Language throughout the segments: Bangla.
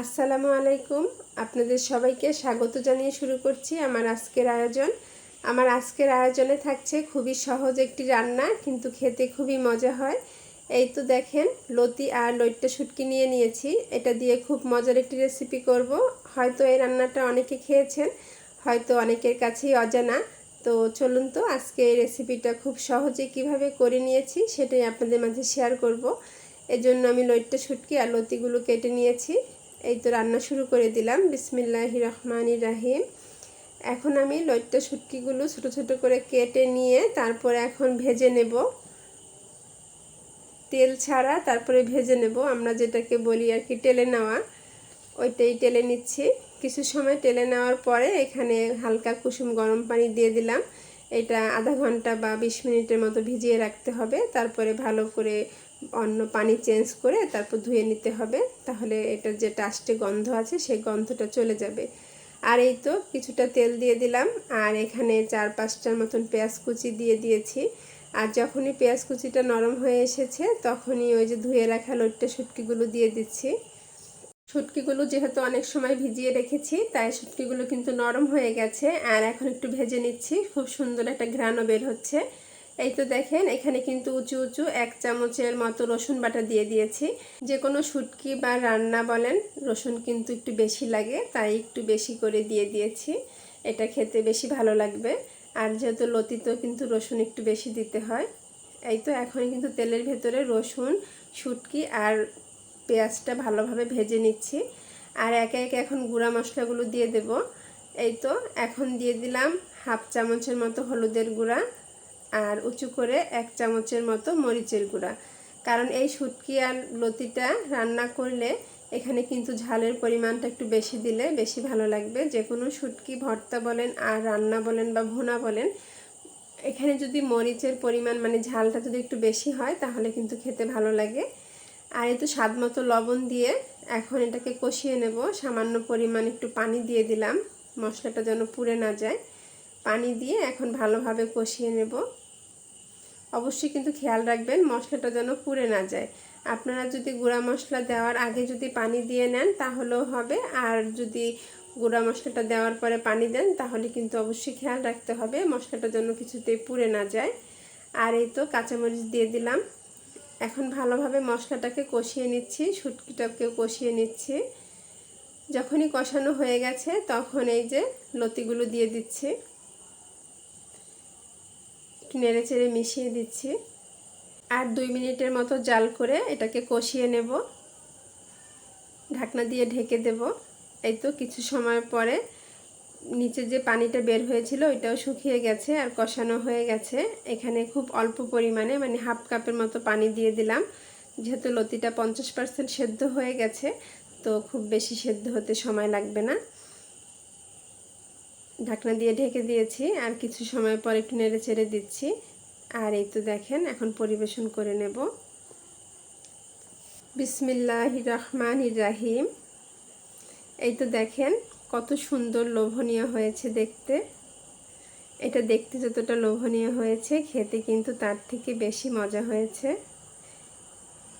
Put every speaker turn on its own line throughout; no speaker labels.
আসসালামু আলাইকুম। আপনাদের সবাইকে স্বাগত জানিয়ে শুরু করছি আমার আজকের আয়োজন। আমার আজকের আয়োজনে থাকছে খুবই সহজ একটি রান্না, কিন্তু খেতে খুবই মজা হয়। এই তো দেখেন, লতি আর লইট্টা শুটকি নিয়ে নিয়েছি। এটা দিয়ে খুব মজার একটি রেসিপি করব। হয়তো এই রান্নাটা অনেকে খেয়েছেন, হয়তো অনেকের কাছেই অজানা। তো চলুন তো, আজকে এই রেসিপিটা খুব সহজে কীভাবে করে নিয়েছি সেটাই আপনাদের মাঝে শেয়ার করব। এজন্য আমি লইট্টা শুটকি আর লতিগুলো কেটে নিয়েছি। এই তো রান্না শুরু করে দিলাম। বিসমিল্লাহ রহমান রাহিম। এখন আমি লইট্টা শুটকিগুলো ছোট ছোট করে কেটে নিয়ে তারপরে এখন ভেজে নেব। তেল ছাড়া তারপরে ভেজে নেব। আমরা যেটাকে বলি আর কি টেলে নেওয়া, ওইটাই টেলে নিচ্ছি। কিছু সময় টেলে নেওয়ার পরে এখানে হালকা কুসুম গরম পানি দিয়ে দিলাম। এটা আধা ঘণ্টা বা বিশ মিনিটের মতো ভিজিয়ে রাখতে হবে। তারপরে ভালো করে অন্য পানি চেঞ্জ করে তারপর ধুয়ে নিতে হবে। তাহলে এটার যে টাস্টে গন্ধ আছে, সেই গন্ধটা চলে যাবে। আর এই তো কিছুটা তেল দিয়ে দিলাম। আর এখানে চার পাঁচটার মতন পেঁয়াজ কুচি দিয়ে দিয়েছি। আর যখনই পেঁয়াজ কুচিটা নরম হয়ে এসেছে, তখনই ওই যে ধুয়ে রাখা লোটটা শুটকিগুলো দিয়ে দিচ্ছি। শুটকিগুলো যেহেতু অনেক সময় ভিজিয়ে রেখেছি, তাই শুটকিগুলো কিন্তু নরম হয়ে গেছে। আর এখন একটু ভেজে নিচ্ছি। খুব সুন্দর একটা ঘ্রাণও বের হচ্ছে। এই তো দেখেন, এখানে কিন্তু উঁচু উঁচু এক চামচের মতো রসুন বাটা দিয়ে দিয়েছি। যে কোনো শুটকি বা রান্না বলেন, রসুন কিন্তু একটু বেশি লাগে, তাই একটু বেশি করে দিয়ে দিয়েছি। এটা খেতে বেশি ভালো লাগবে। আর যেহেতু লতিতেও কিন্তু রসুন একটু বেশি দিতে হয়, এই তো এখন কিন্তু তেলের ভেতরে রসুন, শুটকি আর পেঁয়াজটা ভালোভাবে ভেজে নিচ্ছি। আর একে একে এখন গুঁড়া মশলাগুলো দিয়ে দেব। এই তো, এখন দিয়ে দিলাম হাফ চামচের মতো হলুদের গুঁড়া। আর উঁচু করে এক চামচের মতো মরিচের গুঁড়া। কারণ এই শুটকি আর লতিটা রান্না করলে এখানে কিন্তু ঝালের পরিমাণটা একটু বেশি দিলে বেশি ভালো লাগবে। যে কোনো শুটকি, ভর্তা বলেন আর রান্না বলেন বা ভুনা বলেন, এখানে যদি মরিচের পরিমাণ মানে ঝালটা যদি একটু বেশি হয় তাহলে কিন্তু খেতে ভালো লাগে। আর একটু স্বাদ মতো লবণ দিয়ে এখন এটাকে কষিয়ে নেব। সামান্য পরিমাণ একটু পানি দিয়ে দিলাম। মশলাটা যেন পুড়ে না যায়। পানি দিয়ে এখন ভালোভাবে কষিয়ে নেব। অবশ্যই কিন্তু খেয়াল রাখবেন মশলাটা যেন পুড়ে না যায়। আপনারা যদি গুঁড়া মশলা দেওয়ার আগে যদি পানি দিয়ে নেন তাহলেও হবে। আর যদি গুঁড়া মশলাটা দেওয়ার পরে পানি দেন তাহলে কিন্তু অবশ্যই খেয়াল রাখতে হবে মশলাটা যেন কিছুতেই পুড়ে না যায়। আর এই তো কাঁচামরিচ দিয়ে দিলাম। এখন ভালোভাবে মশলাটাকে কষিয়ে নিচ্ছি, শুটকিটাকেও কষিয়ে নিচ্ছি। যখনই কষানো হয়ে গেছে তখন এই যে লতিগুলো দিয়ে দিচ্ছি। নেড়ে চেড়ে মিশিয়ে দিচ্ছি। আর দুই মিনিটের মতো জাল করে এটাকে কষিয়ে নেব। ঢাকনা দিয়ে ঢেকে দেব। এই তো কিছু সময় পরে নিচে যে পানিটা বের হয়েছিল ওইটাও শুকিয়ে গেছে আর কষানো হয়ে গেছে। এখানে খুব অল্প পরিমাণে মানে হাফ কাপের মতো পানি দিয়ে দিলাম। যেহেতু লতিটা পঞ্চাশ পার্সেন্ট সেদ্ধ হয়ে গেছে, তো খুব বেশি সেদ্ধ হতে সময় লাগবে না। ঢাকনা দিয়ে ঢেকে দিয়েছি, আর কিছু সময় পর একটু নেড়ে চেড়ে দিচ্ছি। আর এই তো দেখেন, এখন পরিবেশন করে নেব। বিসমিল্লাহ রহমান রাহিম। এই তো দেখেন, কত সুন্দর লোভনীয় হয়েছে দেখতে। এটা দেখতে যতটা লোভনীয় হয়েছে, খেতে কিন্তু তার থেকে বেশি মজা হয়েছে।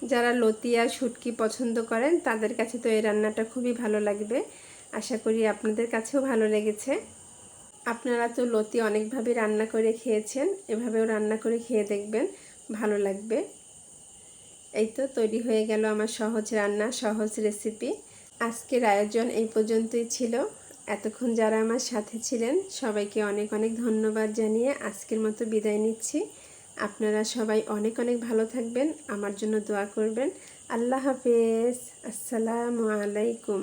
যারা লতিয়া শুটকি পছন্দ করেন, তাদের কাছে তো এই রান্নাটা খুবই ভালো লাগবে। আশা করি আপনাদের কাছেও ভালো লেগেছে। আপনারা তো লতি অনেকভাবে রান্না করে খেয়েছেন, এভাবেও রান্না করে খেয়ে দেখবেন, ভালো লাগবে। এই তো তৈরি হয়ে গেল আমার সহজ রান্না, সহজ রেসিপি। আজকের আয়োজন এই পর্যন্তই ছিল। এতক্ষণ যারা আমার সাথে ছিলেন, সবাইকে অনেক অনেক ধন্যবাদ জানিয়ে আজকের মতো বিদায় নিচ্ছি। আপনারা সবাই অনেক অনেক ভালো থাকবেন, আমার জন্য দোয়া করবেন। আল্লাহ হাফেজ। আসসালামু আলাইকুম।